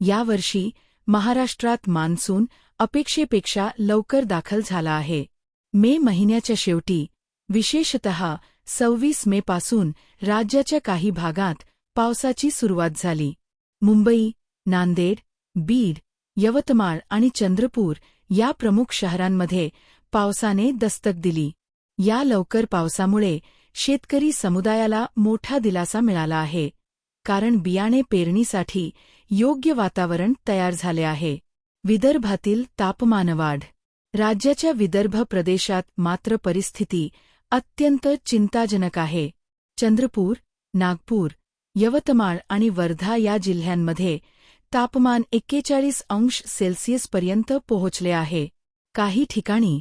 यावर्षी महाराष्ट्रात मान्सून अपेक्षेपेक्षा लवकर दाखल झाला आहे. मे महिन्याच्या शेवटी विशेषतः सव्वीस मेपासून राज्याच्या काही भागात पावसाची सुरुवात झाली. मुंबई नांदेड बीड यवतमाळ आणि चंद्रपूर या प्रमुख शहरांमध्ये पावसाने दस्तक दिली. या लवकर पावसामुळे शेतकरी समुदायाला मोठा दिलासा मिळाला आहे. कारण बियाणे पेरणीसाठी योग्य वातावरण तयार झाले आहे. विदर्भातील तापमानवाढ राज्याच्या विदर्भ प्रदेशात मात्र परिस्थिती अत्यंत चिंताजनक आहे. चंद्रपूर नागपूर यवतमाळ आणि वर्धा या जिल्ह्यांमध्ये तापमान एक्केचाळीस अंश सेल्सिअसपर्यंत पोहोचले आहे. काही ठिकाणी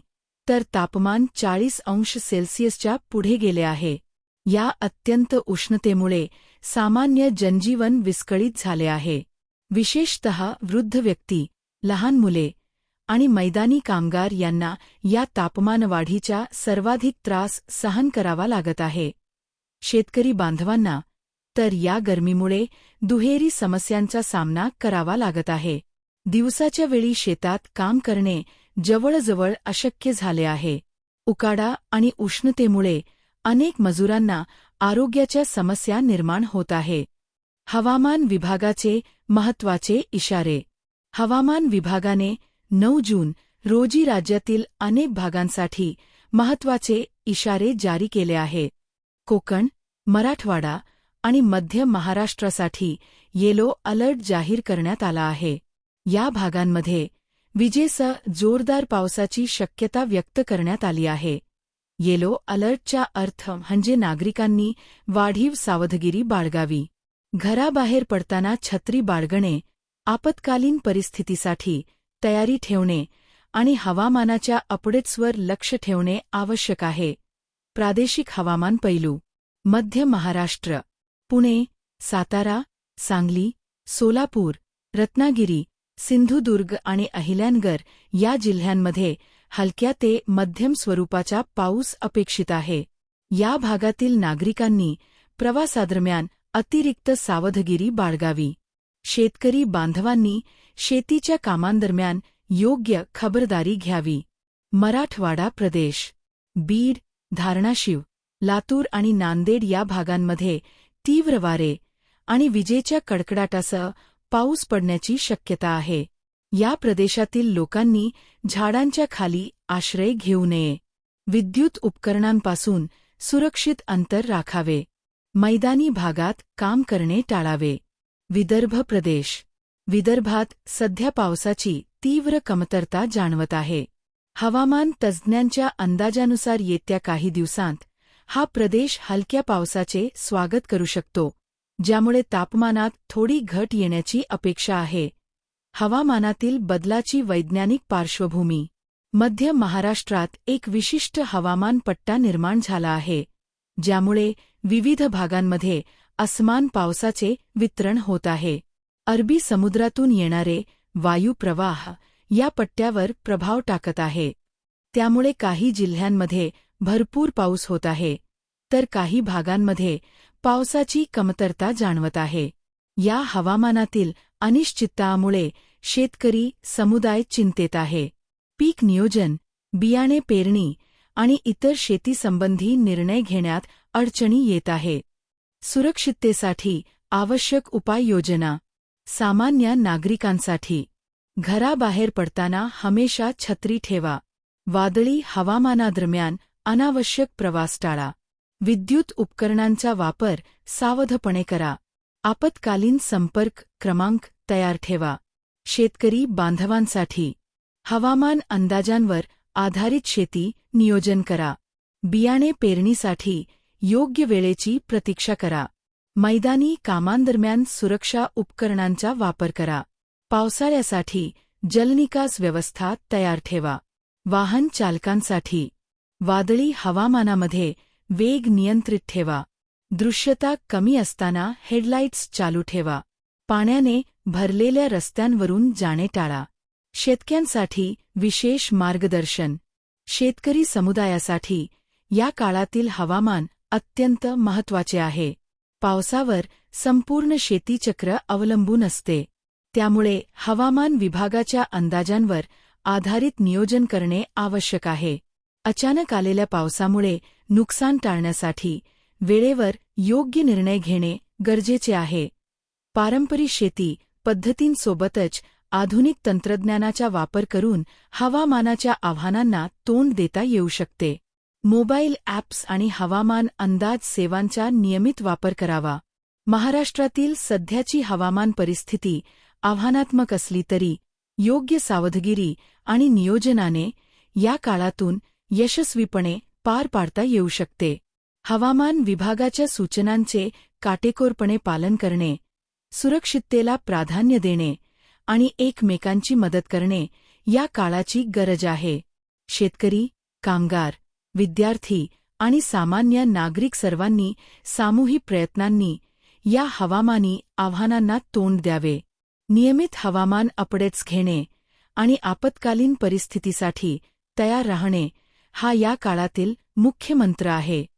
तर तापमान चाळीस अंश सेल्सिअसच्या पुढे गेले आहे. या अत्यंत उष्णतेमुळे सामान्य जनजीवन विस्कळीत झाले आहे. विशेषतः वृद्ध व्यक्ती लहान मुले आणि मैदानी कामगार यांना या तापमानवाढीच्या सर्वाधिक त्रास सहन करावा लागत आहे. शेतकरी बांधवांना तर या गरमीमुळे दुहेरी समस्यांचा सामना करावा लागत आहे. दिवसाच्या वेळी शेतात काम करणे जवळजवळ अशक्य झाले आहे. उकाडा आणि उष्णतेमुळे अनेक मजुरांना आरोग्याच्या समस्या निर्माण होत आहे. हवामान विभागाचे महत्त्वाचे इशारे. हवामान विभागाने नऊ जून रोजी राज्यातील अनेक भागांसाठी महत्त्वाचे इशारे जारी केले आहे. कोकण मराठवाडा आणि मध्य महाराष्ट्रासाठी येलो अलर्ट जाहीर करण्यात आला आहे. या भागांमध्ये विजेसह जोरदार पावसाची शक्यता व्यक्त करण्यात आली आहे. येलो अलर्टचा अर्थ म्हणजे नागरिकांनी वाढीव सावधगिरी बाळगावी. घराबाहेर पडताना छत्री बाळगणे आपत्कालीन परिस्थितीसाठी तयारी ठेवणे आणि हवामानाच्या अपडेट्सवर लक्ष ठेवणे आवश्यक आहे. प्रादेशिक हवामान पैलू. मध्य महाराष्ट्र पुणे सातारा सांगली सोलापूर रत्नागिरी सिंधुदुर्ग आणि अहिल्यानगर या जिल्ह्यांमध्ये हलक्या ते मध्यम स्वरूपाचा पाऊस अपेक्षित आहे. या भागातील नागरिकांनी प्रवासादरम्यान अतिरिक्त सावधगिरी बाळगावी. शेतकरी बांधवांनी शेतीच्या कामांदरम्यान योग्य खबरदारी घ्यावी. मराठवाडा प्रदेश. बीड धारणाशिव लातूर आणि नांदेड या भागांमध्ये तीव्र वारे आणि विजेच्या कडकडाटासह पाऊस पडण्याची शक्यता आहे. या प्रदेशातील लोकांनी झाडांच्या खाली आश्रय घेऊ नये. विद्युत उपकरणांपासून सुरक्षित अंतर राखावे. मैदानी भागात काम करणे टाळावे. विदर्भ प्रदेश. विदर्भात सध्या पावसाची तीव्र कमतरता जाणवत आहे. हवामान तज्ज्ञांच्या अंदाजानुसार येत्या काही दिवसांत हा प्रदेश हलक्या पावसाचे स्वागत करू शकतो ज्यामुळे तापमानात थोडी घट येण्याची अपेक्षा आहे. हवामानातील बदलाची वैज्ञानिक पार्श्वभूमी. मध्य महाराष्ट्रात एक विशिष्ट हवामान पट्टा निर्माण झाला आहे ज्यामुळे विविध भागांमध्ये असमान पावसाचे वितरण होत आहे. अरबी समुद्रातून येणारे वायुप्रवाह या पट्ट्यावर प्रभाव टाकत आहे. त्यामुळे काही जिल्ह्यांमध्ये भरपूर पाऊस होत आहे. तर काही भागांमध्ये पावसाची कमतरता जाणवत आहे. या हवामानातील अनिश्चिततामुळे शेतकरी समुदाय चिंतेत आहे. पीक नियोजन बियाणे पेरणी आणि इतर शेतीसंबंधी निर्णय घेण्यात अडचणी येत आहे. सुरक्षिततेसाठी आवश्यक उपाययोजना. सामान्य नागरिकांसाठी. घराबाहेर पडताना हमेशा छत्री ठेवा. वादळी हवामानादरम्यान अनावश्यक प्रवास टाळा. विद्युत उपकरणांचा वापर सावधपणे करा. आपत्कालीन संपर्क क्रमांक तयार ठेवा. शेतकरी बांधवांसाठी. हवामान अंदाजांवर आधारित शेती नियोजन करा. बियाणे पेरणीसाठी योग्य वेळेची प्रतीक्षा करा. मैदानी कामांदरम्यान सुरक्षा उपकरणांचा वापर करा. पावसाळ्यासाठी जलनिकास व्यवस्था तयार ठेवा. वाहन चालकांसाठी वादळी हवामानामध्ये वेग नियंत्रित ठेवा. दृश्यता कमी असताना हेडलाईट्स चालू ठेवा. पाण्याने भरलेल्या रस्त्यांवरून जाणे टाळा. शेतक्यांसाठी विशेष मार्गदर्शन. शेतकरी समुदायासाठी या काळातील हवामान अत्यंत महत्त्वाचे आहे. पावसावर संपूर्ण शेतीचक्र अवलंबून असते. त्यामुळे हवामान विभागाच्या अंदाजांवर आधारित नियोजन करणे आवश्यक आहे. अचानक आलेल्या पावसामुळे नुकसान टाळण्यासाठी वेळेवर योग्य निर्णय घेणे गरजेचे आहे. पारंपरिक शेती पद्धतींसोबतच आधुनिक तंत्रज्ञानाचा वापर करून हवामानाच्या आव्हानांना तोंड देता येऊ शकते. मोबाईल ॲप्स आणि हवामान अंदाज सेवांचा नियमित वापर करावा. महाराष्ट्रातील सध्याची हवामान परिस्थिती आव्हानात्मक असली तरी योग्य सावधगिरी आणि नियोजनाने या काळातून यशस्वीपणे पार पाडता येऊ शकते. हवामान विभागाच्या सूचनांचे काटेकोरपणे पालन करणे सुरक्षिततेला प्राधान्य देणे आणि एकमेकांची मदत करणे या काळाची गरज आहे. शेतकरी कामगार विद्यार्थी आणि सामान्य नागरिक सर्वांनी सामूहिक प्रयत्नांनी या हवामानी आव्हानांना तोंड द्यावे. नियमित हवामान अपडेट्स घेणे आणि आपत्कालीन परिस्थितीसाठी तयार राहणे हा या काळातील मुख्य मंत्र आहे.